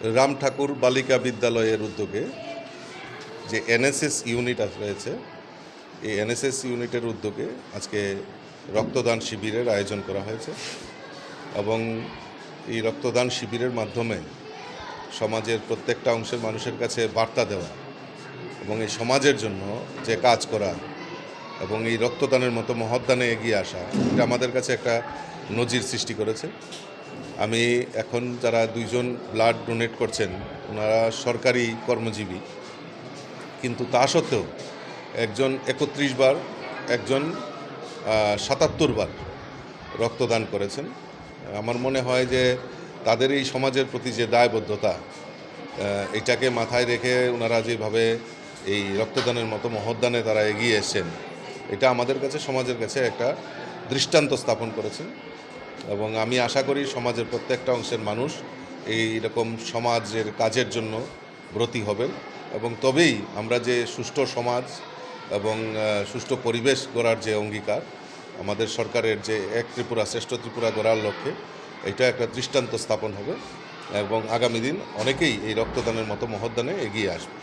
রাম ঠাকুর বালিকা বিদ্যালয়ের উদ্যোগে যে এনএসএস ইউনিট রয়েছে, এই এনএসএস ইউনিটের উদ্যোগে আজকে রক্তদান শিবিরের আয়োজন করা হয়েছে এবং এই রক্তদান শিবিরের মাধ্যমে সমাজের প্রত্যেকটা অংশের মানুষের কাছে বার্তা দেওয়া এবং এই সমাজের জন্য যে কাজ করা এবং এই রক্তদানের মতো মহৎদানে এগিয়ে আসা, এটা আমাদের কাছে একটা নজির সৃষ্টি করেছে। আমি এখন যারা দুইজন ব্লাড ডোনেট করছেন, ওনারা সরকারি কর্মজীবী। কিন্তু তা সত্ত্বেও একজন একত্রিশ বার, একজন সাতাত্তর বার রক্তদান করেছেন। আমার মনে হয় যে তাদের এই সমাজের প্রতি যে দায়বদ্ধতা এটাকে মাথায় রেখে ওনারা যেভাবে এই রক্তদানের মতো মহৎদানে তারা এগিয়ে এসেছেন, এটা আমাদের কাছে, সমাজের কাছে একটা দৃষ্টান্ত স্থাপন করেছেন। এবং আমি আশা করি সমাজের প্রত্যেকটা অংশের মানুষ এই রকম সমাজের কাজের জন্য ব্রতী হবেন এবং তবেই আমরা যে সুষ্ঠু সমাজ এবং সুষ্ঠু পরিবেশ গড়ার যে অঙ্গীকার, আমাদের সরকারের যে এক ত্রিপুরা শ্রেষ্ঠ ত্রিপুরা গড়ার লক্ষ্যে এটা একটা দৃষ্টান্ত স্থাপন হবে এবং আগামী দিন অনেকেই এই রক্তদানের মতো মহৎদানে এগিয়ে আসবে।